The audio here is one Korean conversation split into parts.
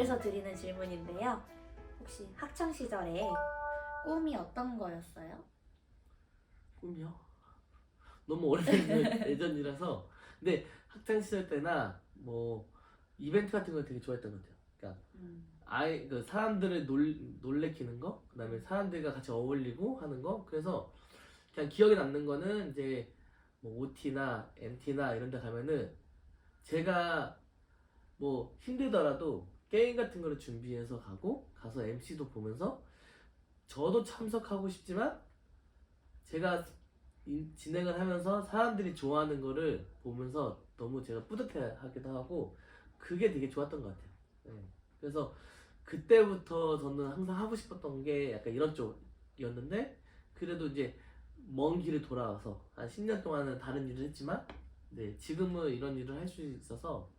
그래서 드리는 질문인데요. 혹시 학창 시절에 꿈이 어떤 거였어요? 꿈이요? 너무 오래된 예전이라서 근데 학창 시절 때나 뭐 이벤트 같은 걸 되게 좋아했던 것 같아요. 그러니까 음. 아이 그 사람들을 놀 놀래키는 거, 그다음에 사람들과 같이 어울리고 하는 거. 그래서 그냥 기억에 남는 거는 이제 뭐 OT나 MT나 이런 데 가면은 제가 뭐 힘들더라도 게임 같은 거를 준비해서 가고 가서 MC도 보면서 저도 참석하고 싶지만 제가 이- 진행을 하면서 사람들이 좋아하는 거를 보면서 너무 제가 뿌듯해 하기도 하고 그게 되게 좋았던 것 같아요. 네. 그래서 그때부터 저는 항상 하고 싶었던 게 약간 이런 쪽이었는데 그래도 이제 먼 길을 돌아와서 한 10년 동안은 다른 일을 했지만 네, 지금은 이런 일을 할 수 있어서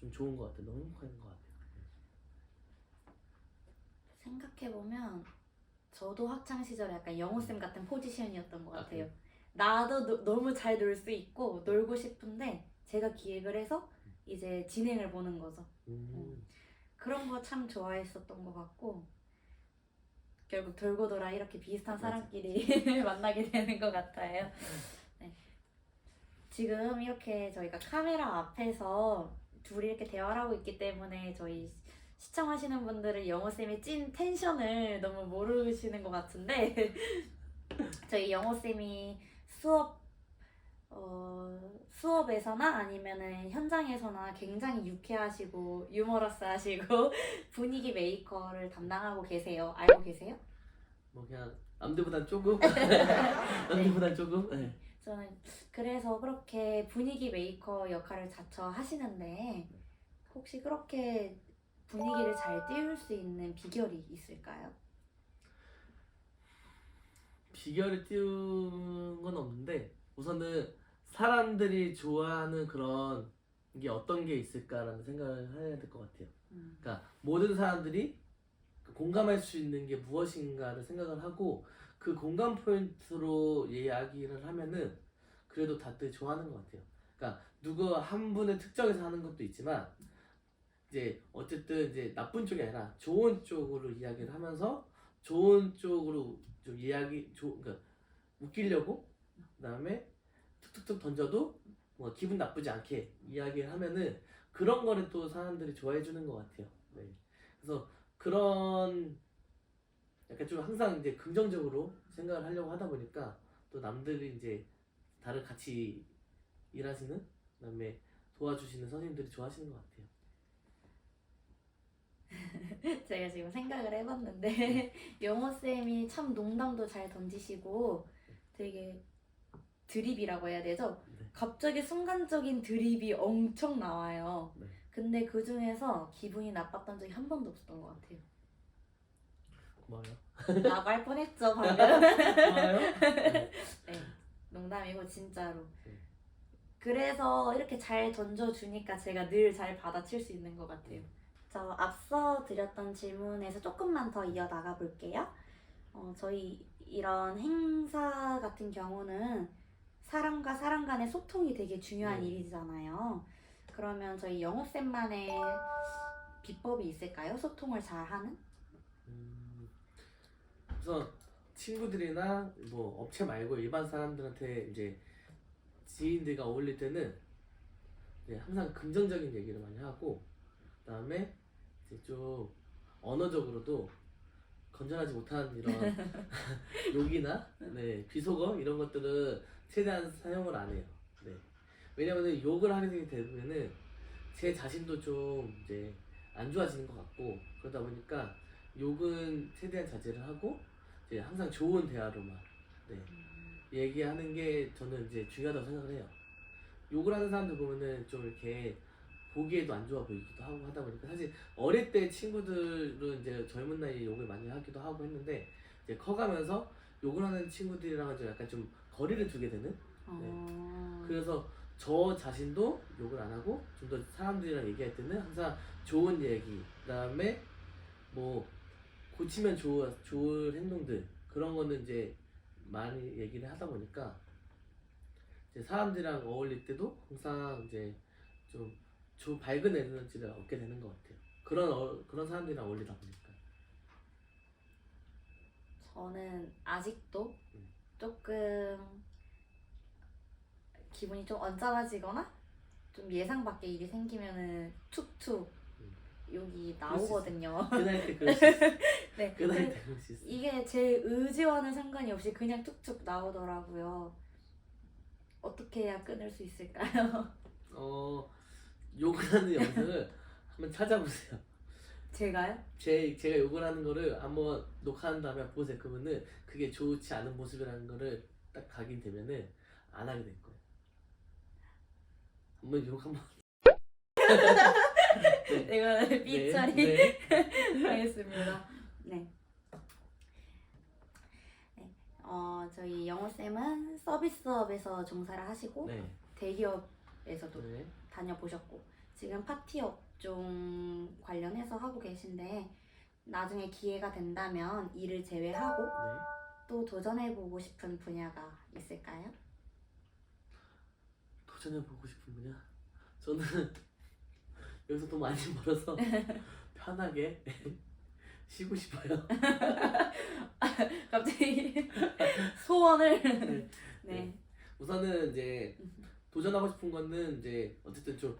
좀 좋은 것 같아요. 너무 행복한 것 같아요. 생각해보면 저도 학창 시절에 약간 영호쌤 같은 포지션이었던 것 아, 같아요. 나도 노- 너무 잘 놀 수 있고 놀고 싶은데 제가 기획을 해서 이제 진행을 보는 거죠. 음, 그런 거 참 좋아했었던 것 같고 결국 돌고 돌아 이렇게 비슷한 맞아. 사람끼리 만나게 되는 것 같아요. 네. 지금 이렇게 저희가 카메라 앞에서 둘이 이렇게 대화를 하고 있기 때문에 저희 시청하시는 분들은 영호쌤의 찐 텐션을 너무 모르시는 것 같은데 저희 영호쌤이 수업 어, 수업에서나 아니면은 현장에서나 굉장히 유쾌하시고 유머러스하시고 분위기 메이커를 담당하고 계세요. 알고 계세요? 뭐 그냥 남들보단 조금 남들보단 조금 네. 저는 그래서 그렇게 분위기 메이커 역할을 자처 하시는데 혹시 그렇게 분위기를 잘 띄울 수 있는 비결이 있을까요? 비결을 띄우는 건 없는데 우선은 사람들이 좋아하는 그런 게 어떤 게 있을까라는 생각을 해야 될 것 같아요. 음. 그러니까 모든 사람들이 그 공감할 수 있는 게 무엇인가를 생각을 하고 그 공감 포인트로 이야기를 하면은 그래도 다들 좋아하는 것 같아요. 그러니까 누구 한 분의 특정에서 하는 것도 있지만 이제 어쨌든 이제 나쁜 쪽이 아니라 좋은 쪽으로 이야기를 하면서 좋은 쪽으로 좀 이야기 조, 그러니까 웃기려고 그다음에 툭툭툭 던져도 뭐 기분 나쁘지 않게 이야기를 하면은 그런 거를 또 사람들이 좋아해 주는 것 같아요. 네. 그래서 그런 약간 좀 항상 이제 긍정적으로 생각을 하려고 하다 보니까 또 남들이 이제 다른 같이 일하시는 그다음에 도와주시는 선생님들이 좋아하시는 것 같아요. 제가 지금 생각을 해봤는데 영호쌤이 참 농담도 잘 던지시고 되게 드립이라고 해야 되죠? 네. 갑자기 순간적인 드립이 엄청 나와요. 네. 근데 그 중에서 기분이 나빴던 적이 한 번도 없었던 것 같아요. 고마워요. 나갈 뻔했죠 방금. 고마워요. 네. 네, 농담이고 진짜로. 네. 그래서 이렇게 잘 던져주니까 제가 늘 잘 받아칠 수 있는 것 같아요. 저 앞서 드렸던 질문에서 조금만 더 이어 나가 볼게요. 어, 저희 이런 행사 같은 경우는 사람과 사람 간의 소통이 되게 중요한 네. 일이잖아요. 그러면 저희 영호쌤만의 비법이 있을까요? 소통을 잘 하는? 음, 우선 친구들이나 뭐 업체 말고 일반 사람들한테 이제 지인들과 어울릴 때는 이제 항상 긍정적인 얘기를 많이 하고 그다음에 좀 언어적으로도 건전하지 못한 이런 욕이나 네, 비속어 이런 것들은 최대한 사용을 안 해요. 네. 왜냐면은 욕을 하게 되면은 제 자신도 좀 이제 안 좋아지는 것 같고 그러다 보니까 욕은 최대한 자제를 하고 이제 항상 좋은 대화로만 네, 얘기하는 게 저는 이제 중요하다고 생각을 해요. 욕을 하는 사람들 보면은 좀 이렇게 보기에도 안 좋아 보이기도 하고 하다 보니까 사실 어릴 때 친구들은 이제 젊은 나이에 욕을 많이 하기도 하고 했는데 이제 커가면서 욕을 하는 친구들이랑은 좀 약간 좀 거리를 두게 되는? 어... 그래서 저 자신도 욕을 안 하고 좀 더 사람들이랑 얘기할 때는 항상 좋은 얘기 그다음에 뭐 고치면 좋을, 좋을 행동들 그런 거는 이제 많이 얘기를 하다 보니까 이제 사람들이랑 어울릴 때도 항상 이제 좀, 좀 밝은 에너지를 얻게 되는 것 같아요. 그런 어, 그런 사람들이랑 어울리다 보니까 저는 아직도 음. 조금 기분이 좀 언짢아지거나 좀 예상 밖의 일이 생기면은 툭툭 음. 여기. 나오거든요. 끝날 때 그럴 수 있어. 네. 때 그럴 수 있어. 이게 제 의지와는 상관이 없이 그냥 툭툭 나오더라고요. 어떻게 해야 끊을 수 있을까요? 어 욕을 하는 영상을 한번 찾아보세요. 제가요? 제 제가 욕을 하는 거를 한번 녹화한 다음에 보세요. 그러면은 그게 좋지 않은 모습이라는 거를 딱 각인되면은 안 하게 될 거예요. 한번 욕 한번. 네. 이거는 삐 처리 네. 하겠습니다. 네. 네. 어, 저희 영호 쌤은 서비스업에서 종사를 하시고 네. 대기업 에서도 네. 다녀보셨고 지금 파티 업종 관련해서 하고 계신데 나중에 기회가 된다면 일을 제외하고 네. 또 도전해보고 싶은 분야가 있을까요? 도전해 보고 싶은 분야. 저는 여기서 돈 많이 벌어서 편하게 쉬고 싶어요. 갑자기 소원을 네. 네. 우선은 이제 도전하고 싶은 거는 이제 어쨌든 좀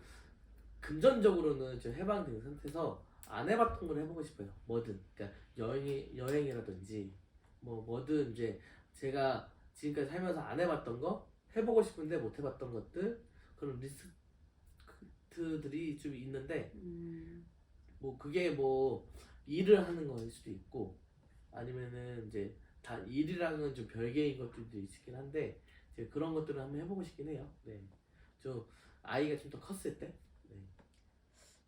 금전적으로는 좀 해방된 상태에서 안 해봤던 걸 해보고 싶어요. 뭐든 그러니까 여행이 여행이라든지 뭐 뭐든 이제 제가 지금까지 살면서 안 해봤던 거 해보고 싶은데 못 해봤던 것들 그런 리스트들이 좀 있는데 음, 뭐 그게 뭐 일을 하는 거일 수도 있고 아니면은 이제 다 일이랑은 좀 별개인 것들도 있긴 한데 이제 그런 것들을 한번 해보고 싶긴 해요. 네, 좀 아이가 좀 더 컸을 때. 네.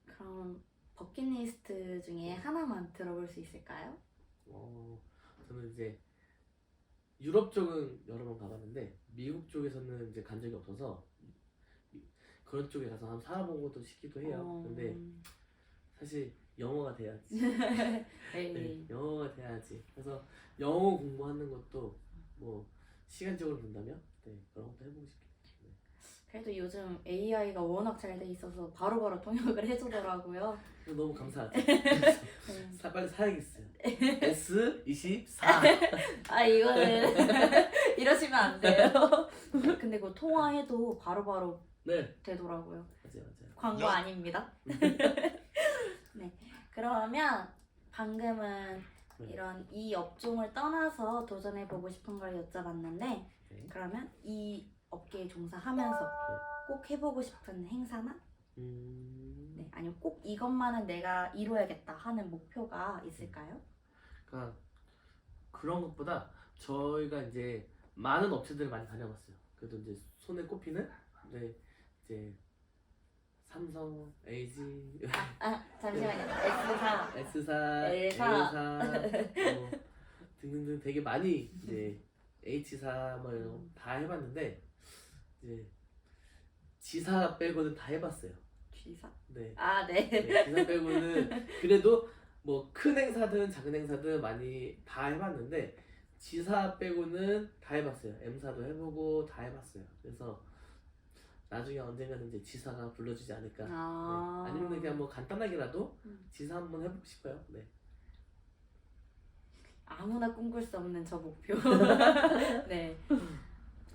그럼 버킷리스트 중에 하나만 들어볼 수 있을까요? 어, 저는 이제 유럽 쪽은 여러 번 가봤는데 미국 쪽에서는 이제 간 적이 없어서 이- 그런 쪽에 가서 한번 살아보고도 싶기도 해요. 어, 근데 사실 영어가 돼야지. 네. 네, 영어가 돼야지. 그래서 영어 공부하는 것도 뭐 시간적으로 본다면 네, 그런 것도 해보고 싶긴 해요. 그래도 요즘 AI가 워낙 잘 돼 있어서 바로바로 통역을 해주더라고요. 네. 너무 감사하죠. 네. 사, 빨리 사야겠어요. S 24. 아 이거는 이러시면 안 돼요. 근데 그 통화해도 바로바로 네, 되더라고요. 맞아요, 맞아요. 광고 아닙니다. 네. 그러면 방금은 네. 이런 이 업종을 떠나서 도전해 보고 싶은 걸 여쭤봤는데 네. 그러면 이 업계에 종사하면서 꼭 해보고 싶은 행사나 음, 네, 아니면 꼭 이것만은 내가 이루어야겠다 하는 목표가 있을까요? 그러니까 그런 것보다 저희가 이제 많은 업체들을 많이 다녀봤어요. 그래도 이제 손에 꼽히는 네, 이제 삼성, LG, 아 잠시만요. S사 S사, L사. L사 뭐 등등등 되게 많이 이제 H사 뭐 이런 다 해봤는데 이제 G사 빼고는 다 해봤어요. G사 네. 아 네. 네, G사 빼고는 그래도 뭐 큰 행사든 작은 행사든 많이 다 해봤는데 G사 빼고는 다 해봤어요. M사도 해보고 다 해봤어요. 그래서 나중에 언젠가는 이제 G사가 불러주지 않을까. 아 네. 아니면 그냥 뭐 간단하게라도 음. G사 한번 해보고 싶어요. 네. 아무나 꿈꿀 수 없는 저 목표. 네.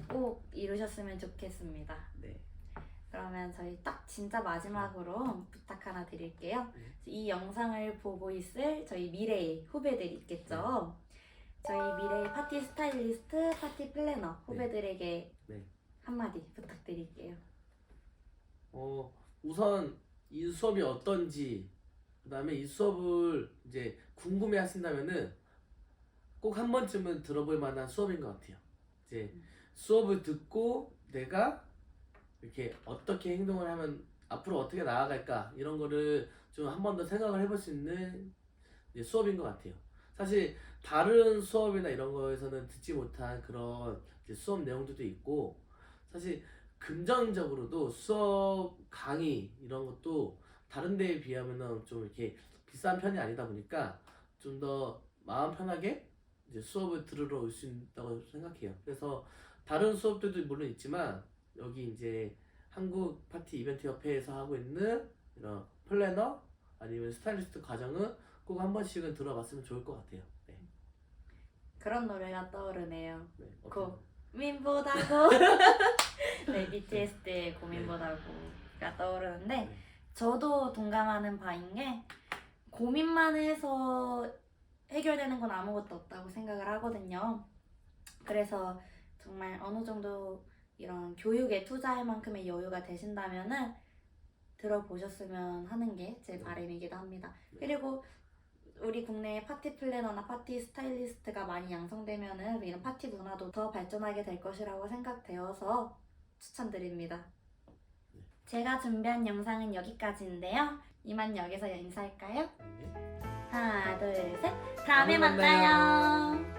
꼭 이루셨으면 좋겠습니다. 네. 그러면 저희 딱 진짜 마지막으로 부탁 하나 드릴게요. 네. 이 영상을 보고 있을 저희 미래의 후배들 있겠죠. 저희 미래의 파티 스타일리스트, 파티 플래너 후배들에게 네. 한마디 부탁드릴게요. 어 우선 이 수업이 어떤지 그 다음에 이 수업을 이제 궁금해 하신다면은 꼭 한 번쯤은 들어볼 만한 수업인 것 같아요. 이제 수업을 듣고 내가 이렇게 어떻게 행동을 하면 앞으로 어떻게 나아갈까 이런 거를 좀 한 번 더 생각을 해볼 수 있는 수업인 것 같아요. 사실 다른 수업이나 이런 거에서는 듣지 못한 그런 수업 내용들도 있고 사실 금전적으로도 수업 강의 이런 것도 다른 데에 비하면은 좀 이렇게 비싼 편이 아니다 보니까 좀 더 마음 편하게 이제 수업을 들으러 올 수 있다고 생각해요. 그래서 다른 수업들도 물론 있지만 여기 이제 한국 파티 이벤트 협회에서 하고 있는 이런 플래너 아니면 스타일리스트 과정은 꼭 한 번씩은 들어봤으면 좋을 것 같아요. 네. 그런 노래가 떠오르네요. 네. 고- 고민보다고 네 BTS 때 고민보다고가 떠오르는데 네. 저도 동감하는 바인 게 고민만 해서 해결되는 건 아무것도 없다고 생각을 하거든요. 그래서 정말 어느 정도 이런 교육에 투자할 만큼의 여유가 되신다면은 들어보셨으면 하는 게제 네. 바람이기도 합니다. 네. 그리고 우리 국내에 파티 플래너나 파티 스타일리스트가 많이 양성되면은 이런 파티 문화도 더 발전하게 될 것이라고 생각되어서 추천드립니다. 네. 제가 준비한 영상은 여기까지인데요. 이만 여기서 인사할까요? 네. 하나, 둘, 셋. 다음에 다음에 만나요.